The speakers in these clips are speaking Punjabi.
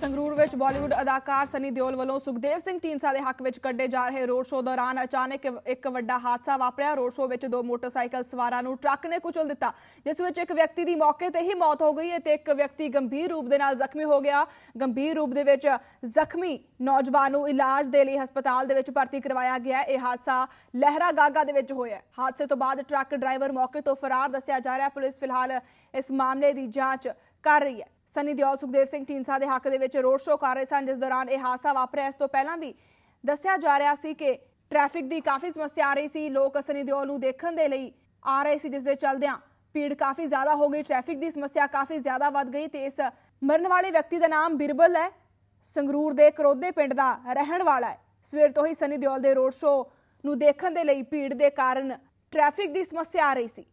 ਸੰਗਰੂਰ ਵਿੱਚ ਬਾਲੀਵੁੱਡ ਅਦਾਕਾਰ ਸਨੀ ਦਿਓਲ ਵੱਲੋਂ ਸੁਖਦੇਵ ਸਿੰਘ ਢੀਂਡਸਾ ਦੇ ਹੱਕ ਵਿੱਚ ਕੱਢੇ ਜਾ ਰਹੇ ਰੋਡ ਸ਼ੋਅ ਦੌਰਾਨ ਅਚਾਨਕ ਇੱਕ ਵੱਡਾ ਹਾਦਸਾ ਵਾਪਰਿਆ। ਰੋਡ ਸ਼ੋਅ ਵਿੱਚ ਦੋ ਮੋਟਰਸਾਈਕਲ ਸਵਾਰਾਂ ਨੂੰ ਟਰੱਕ ਨੇ ਕੁਚਲ ਦਿੱਤਾ, ਜਿਸ ਵਿੱਚ ਇੱਕ ਵਿਅਕਤੀ ਦੀ ਮੌਕੇ ਤੇ ਹੀ ਮੌਤ ਹੋ ਗਈ ਅਤੇ ਇੱਕ ਵਿਅਕਤੀ ਗੰਭੀਰ ਰੂਪ ਦੇ ਨਾਲ ਜ਼ਖਮੀ ਹੋ ਗਿਆ। ਗੰਭੀਰ ਰੂਪ ਦੇ ਵਿੱਚ ਜ਼ਖਮੀ ਨੌਜਵਾਨ ਨੂੰ ਇਲਾਜ ਦੇ ਲਈ ਹਸਪਤਾਲ ਦੇ ਵਿੱਚ ਭਰਤੀ ਕਰਵਾਇਆ ਗਿਆ। ਇਹ ਹਾਦਸਾ ਲਹਿਰਾ ਗਾਗਾ ਦੇ ਵਿੱਚ ਹੋਇਆ। ਹਾਦਸੇ ਤੋਂ ਬਾਅਦ ਟਰੱਕ ਡਰਾਈਵਰ ਮੌਕੇ ਤੋਂ ਫਰਾਰ ਦੱਸਿਆ ਜਾ ਰਿਹਾ। ਪੁਲਿਸ ਫਿਲਹਾਲ ਇਸ ਮਾਮਲੇ ਦੀ ਜਾਂਚ ਕਰ ਰਹੀ ਹੈ। ਸਨੀ ਦਿਓਲ, ਸੁਖਦੇਵ ਸਿੰਘ ਢੀਂਡਸਾ ਦੇ ਹੱਕ ਦੇ ਵਿੱਚ ਰੋਡ ਸ਼ੋਅ ਕਰ ਰਹੇ ਸਨ, ਜਿਸ ਦੌਰਾਨ ਇਹ ਹਾਦਸਾ ਵਾਪਰਿਆ। ਇਸ ਤੋਂ ਪਹਿਲਾਂ ਵੀ ਦੱਸਿਆ ਜਾ ਰਿਹਾ ਸੀ ਕਿ ਟ੍ਰੈਫਿਕ ਦੀ ਕਾਫੀ ਸਮੱਸਿਆ ਆ ਰਹੀ ਸੀ। ਲੋਕ ਸਨੀ ਦਿਓਲ ਨੂੰ ਦੇਖਣ ਦੇ ਲਈ ਆ ਰਹੇ ਸੀ, ਜਿਸ ਦੇ ਚਲਦਿਆਂ ਭੀੜ ਕਾਫੀ ਜ਼ਿਆਦਾ ਹੋ ਗਈ। ਟ੍ਰੈਫਿਕ ਦੀ ਸਮੱਸਿਆ ਕਾਫੀ ਜ਼ਿਆਦਾ ਵੱਧ ਗਈ ਤੇ ਇਸ ਮਰਨ ਵਾਲੇ ਵਿਅਕਤੀ ਦਾ ਨਾਮ ਬਿਰਬਲ ਹੈ। ਸੰਗਰੂਰ ਦੇ ਕਰੋਦੇ ਪਿੰਡ ਦਾ ਰਹਿਣ ਵਾਲਾ ਹੈ। ਸਵੇਰ ਤੋਂ ਹੀ ਸਨੀ ਦਿਓਲ ਦੇ ਰੋਡ ਸ਼ੋਅ ਨੂੰ ਦੇਖਣ ਦੇ ਲਈ ਭੀੜ ਦੇ ਕਾਰਨ ਟ੍ਰੈਫਿਕ ਦੀ ਸਮੱਸਿਆ ਆ ਰਹੀ ਸੀ।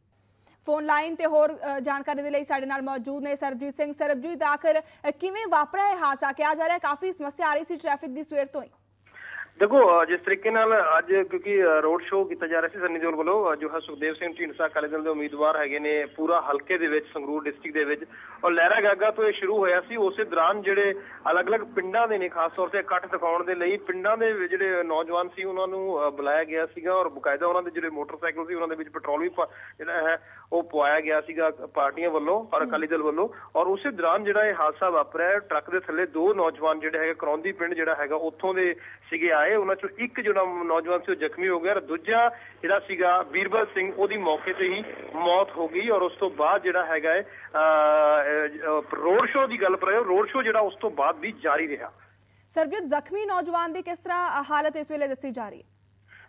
ਫੋਨ ਲਾਈਨ ਤੇ ਹੋਰ ਜਾਣਕਾਰੀ ਦੇ ਲਈ ਸਾਡੇ ਨਾਲ ਮੌਜੂਦ ਨੇ ਸਰਬਜੀਤ ਸਿੰਘ। ਸਰਬਜੀਤ, ਆਖਰ ਕਿਵੇਂ ਵਾਪਰਿਆ ਇਹ ਹਾਦਸਾ? ਕਿਹਾ ਜਾ ਰਿਹਾ ਕਾਫੀ ਸਮੱਸਿਆ ਆ ਰਹੀ ਸੀ ਟ੍ਰੈਫਿਕ ਦੀ ਸਵੇਰ ਤੋਂ ਹੀ। ਦੇਖੋ ਜਿਸ ਤਰੀਕੇ ਨਾਲ ਅੱਜ ਕਿਉਂਕਿ ਰੋਡ ਸ਼ੋਅ ਕੀਤਾ ਜਾ ਰਿਹਾ ਸੀ ਸੰਨੀ ਦਿਓਲ ਵੱਲੋਂ ਜੋ ਹੈ ਸੁਖਦੇਵ ਸਿੰਘ ਢੀਂਡਸਾ ਅਕਾਲੀ ਦਲ ਦੇ ਉਮੀਦਵਾਰ ਹੈਗੇ ਨੇ, ਪੂਰਾ ਹਲਕੇ ਦੇ ਵਿੱਚ, ਸੰਗਰੂਰ ਡਿਸਟ੍ਰਿਕਟ ਦੇ ਵਿੱਚ। ਔਰ ਲਹਿਰਾ ਗਾਗਾ ਤੋਂ ਇਹ ਸ਼ੁਰੂ ਹੋਇਆ ਸੀ, ਉਸੇ ਦੌਰਾਨ ਜਿਹੜੇ ਅਲੱਗ-ਅਲੱਗ ਪਿੰਡਾਂ ਦੇ ਨੇ, ਖਾਸ ਤੌਰ ਤੇ ਇਕੱਠ ਦਿਖਾਉਣ ਦੇ ਲਈ, ਪਿੰਡਾਂ ਦੇ ਜਿਹੜੇ ਨੌਜਵਾਨ ਸੀ, ਉਹਨਾਂ ਨੂੰ ਬੁਲਾਇਆ ਗਿਆ ਸੀਗਾ। ਔਰ ਬਕਾਇਦਾ ਉਹਨਾਂ ਦੇ ਜਿਹੜੇ ਮੋਟਰਸਾਈਕਲ ਸੀ, ਉਹਨਾਂ ਦੇ ਵਿੱਚ ਪੈਟਰੋਲ ਵੀ ਜਿਹੜਾ ਹੈ ਉਹ ਪਵਾਇਆ ਗਿਆ ਸੀਗਾ ਪਾਰਟੀਆਂ ਵੱਲੋਂ ਔਰ ਅਕਾਲੀ ਦਲ ਵੱਲੋਂ। ਔਰ ਉਸੇ ਦੌਰਾਨ ਜਿਹੜਾ ਇਹ ਹਾਦਸਾ ਵਾਪਰਿਆ ਟਰੱਕ ਦੇ ਥੱਲੇ ਦੋ ਨੌਜਵਾਨ ਜਿਹੜੇ ਹੈਗੇ ਕਰੌਂਦੀ ਪਿੰਡ ਜਿਹੜਾ ਹੈਗਾ ਉੱਥੋਂ ਦੇ ਸੀਗੇ ਆਏ। ਉਹਨਾਂ ਚੋਂ ਇੱਕ ਜਿਹੜਾ ਨੌਜਵਾਨ ਸੀ ਉਹ ਜ਼ਖਮੀ ਹੋ ਗਿਆ। ਔਰ ਦੂਜਾ ਜਿਹੜਾ ਸੀਗਾ ਵੀਰਬਲ ਸਿੰਘ ਉਹਦੀ ਮੌਕੇ ਤੇ ਹੀ ਮੌਤ ਹੋ ਗਈ। ਔਰ ਉਸ ਤੋਂ ਬਾਅਦ ਜਿਹੜਾ ਹੈਗਾ ਹੈ ਰੋਡ ਸ਼ੋਅ ਦੀ ਗੱਲ ਪਰ ਰੋਡ ਸ਼ੋਅ ਜਿਹੜਾ ਉਸ ਤੋਂ ਬਾਅਦ ਵੀ ਜਾਰੀ ਰਿਹਾ। ਸਰਬਜੀਤ ਜ਼ਖਮੀ ਨੌਜਵਾਨ ਦੀ ਕਿਸ ਤਰ੍ਹਾਂ ਹਾਲਤ ਇਸ ਵੇਲੇ ਦੱਸੀ ਜਾ ਰਹੀ ਹੈ?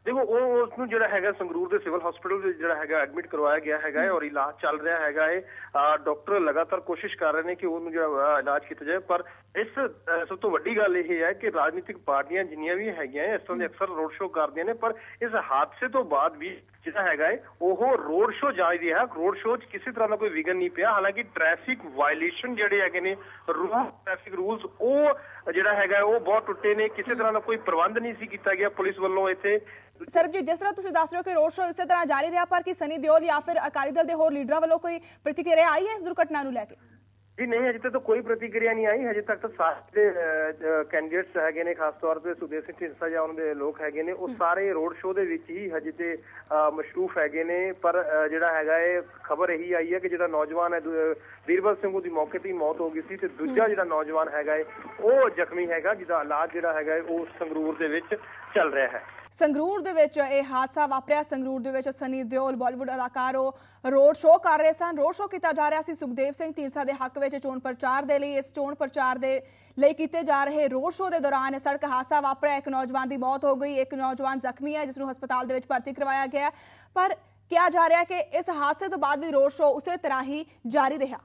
ਦੇਖੋ, ਉਹ ਉਸ ਨੂੰ ਜਿਹੜਾ ਹੈਗਾ ਸੰਗਰੂਰ ਦੇ ਸਿਵਲ ਹਸਪੀਟਲ ਵਿੱਚ ਜਿਹੜਾ ਹੈਗਾ ਐਡਮਿਟ ਕਰਵਾਇਆ ਗਿਆ ਹੈਗਾ ਹੈ ਔਰ ਇਲਾਜ ਚੱਲ ਰਿਹਾ ਹੈਗਾ ਹੈ। ਅਹ ਡਾਕਟਰ ਲਗਾਤਾਰ ਕੋਸ਼ਿਸ਼ ਕਰ ਰਹੇ ਨੇ ਕਿ ਉਹਨੂੰ ਜਿਹੜਾ ਇਲਾਜ ਕੀਤਾ ਜਾਏ। ਪਰ ਇਸ ਸਭ ਤੋਂ ਵੱਡੀ ਗੱਲ ਇਹ ਹੈ ਕਿ ਰਾਜਨੀਤਿਕ ਪਾਰਟੀਆਂ ਜਿੰਨੀਆਂ ਵੀ ਹੈਗੀਆਂ ਇਸ ਤਰ੍ਹਾਂ ਦੇ ਅਕਸਰ ਰੋਡ ਸ਼ੋਅ ਕਰਦੀਆਂ ਨੇ, ਪਰ ਇਸ ਹਾਦਸੇ ਤੋਂ ਬਾਅਦ ਵੀ ਜਿਹੜਾ ਹੈਗਾ ਹੈ ਉਹ ਰੋਡ ਸ਼ੋਅ ਜਾਰੀ ਰਿਹਾ ਰੋਡ ਸ਼ੋਅ 'ਚ ਕਿਸੇ ਤਰ੍ਹਾਂ ਦਾ ਕੋਈ ਵਿਗਨ ਨਹੀਂ ਪਿਆ। ਹਾਲਾਂਕਿ ਟ੍ਰੈਫਿਕ ਵਾਇਲੇਸ਼ਨ ਜਿਹੜੇ ਹੈਗੇ ਨੇ ਰੂਲ ਟ੍ਰੈਫਿਕ ਰੂਲਸ ਉਹ ਜਿਹੜਾ ਹੈਗਾ ਉਹ ਬਹੁਤ ਟੁੱਟੇ ਨੇ। ਕਿਸੇ ਤਰ੍ਹਾਂ ਦਾ ਕੋਈ ਪ੍ਰਬੰਧ ਨਹੀਂ ਸੀ ਕੀਤਾ ਗਿਆ ਪੁਲਿਸ ਵੱਲੋਂ ਇੱਥੇ। ਸਰਬਜੀਤ, ਜਿਸ ਤਰ੍ਹਾਂ ਤੁਸੀਂ ਦੱਸ ਰਹੇ ਹੋ ਕਿ ਰੋਡ ਸ਼ੋਅ ਇਸੇ ਤਰ੍ਹਾਂ ਜਾਰੀ ਰਿਹਾ, ਪਰ ਕੀ ਸਨੀ ਦਿਓਲ ਜਾਂ ਫਿਰ ਅਕਾਲੀ ਦਲ ਦੇ ਹੋਰ ਲੀਡਰਾਂ ਵੱਲੋਂ ਕੋਈ ਪ੍ਰਤੀਕਿਰਿਆ ਆਈ ਹੈ ਇਸ ਦੁਰਘਟਨਾ ਨੂੰ ਲੈ ਕੇ? ਜੀ ਨਹੀਂ ਅਜੇ ਤੱਕ ਤਾਂ ਕੋਈ ਪ੍ਰਤੀਕਿਰਿਆ ਨਹੀਂ ਆਈ। ਹਜੇ ਤੱਕ ਤਾਂ ਸਾਰੇ ਕੈਂਡੀਡੇਟਸ ਹੈਗੇ ਨੇ ਖਾਸ ਤੌਰ ਤੇ ਸੁਦੇਵ ਸਿੰਘ ਢੀਂਡਸਾ ਜਾਂ ਉਹਨਾਂ ਦੇ ਲੋਕ ਹੈਗੇ ਨੇ ਉਹ ਸਾਰੇ ਰੋਡ ਸ਼ੋਅ ਦੇ ਵਿੱਚ ਹੀ ਹਜੇ ਤੇ ਮਸ਼ਰੂਫ ਹੈਗੇ ਨੇ। ਪਰ ਜਿਹੜਾ ਹੈਗਾ ਇਹ ਖਬਰ ਇਹੀ ਆਈ ਹੈ ਕਿ ਜਿਹੜਾ ਨੌਜਵਾਨ ਹੈ ਦੂ- ਵੀਰਬਲ ਸਿੰਘ ਉਹਦੀ ਮੌਕੇ ਤੇ ਹੀ ਮੌਤ ਹੋ ਗਈ ਸੀ ਤੇ ਦੂਜਾ ਜਿਹੜਾ ਨੌਜਵਾਨ ਹੈਗਾ ਹੈ ਉਹ ਜ਼ਖਮੀ ਹੈਗਾ ਜਿਹਦਾ ਇਲਾਜ ਜਿਹੜਾ ਹੈਗਾ ਹੈ, ਉਹ ਸੰਗਰੂਰ ਦੇ ਵਿੱਚ ਚੱਲ ਰਿਹਾ ਹੈ। ਸੰਗਰੂਰ ਦੇ ਵਿੱਚ ਇਹ ਹਾਦਸਾ ਵਾਪਰਿਆ। ਸੰਗਰੂਰ ਦੇ ਵਿੱਚ ਸਨੀ ਦਿਓਲ ਬਾਲੀਵੁੱਡ ਅਦਾਕਾਰ ਉਹ ਰੋਡ ਸ਼ੋਅ ਕਰ ਰਹੇ ਸਨ। ਰੋਡ ਸ਼ੋਅ ਕੀਤਾ ਜਾ ਰਿਹਾ ਸੀ। ਸੁਖਦੇਵ ਸਿੰਘ ਢੀਂਡਸਾ ਦੇ ਹੱਕ ਵਿੱਚ ਚੋਣ ਪ੍ਰਚਾਰ ਦੇ ਲਈ, ਇਸ ਚੋਣ ਪ੍ਰਚਾਰ ਦੇ ਲਈ ਕੀਤੇ ਜਾ ਰਹੇ ਰੋਡ ਸ਼ੋਅ ਦੇ ਦੌਰਾਨ ਇਹ ਸੜਕ ਹਾਦਸਾ ਵਾਪਰਿਆ। ਇੱਕ ਨੌਜਵਾਨ ਦੀ ਮੌਤ ਹੋ ਗਈ। ਇੱਕ ਨੌਜਵਾਨ ਜ਼ਖਮੀ ਹੈ, ਜਿਸ ਨੂੰ ਹਸਪਤਾਲ ਦੇ ਵਿੱਚ ਭਰਤੀ ਕਰਵਾਇਆ ਗਿਆ ਪਰ ਕਿਹਾ ਜਾ ਰਿਹਾ ਕਿ ਇਸ ਹਾਦਸੇ ਤੋਂ ਬਾਅਦ ਵੀ ਰੋਡ ਸ਼ੋਅ ਉਸੇ ਤਰ੍ਹਾਂ ਹੀ ਜਾਰੀ ਰਿਹਾ।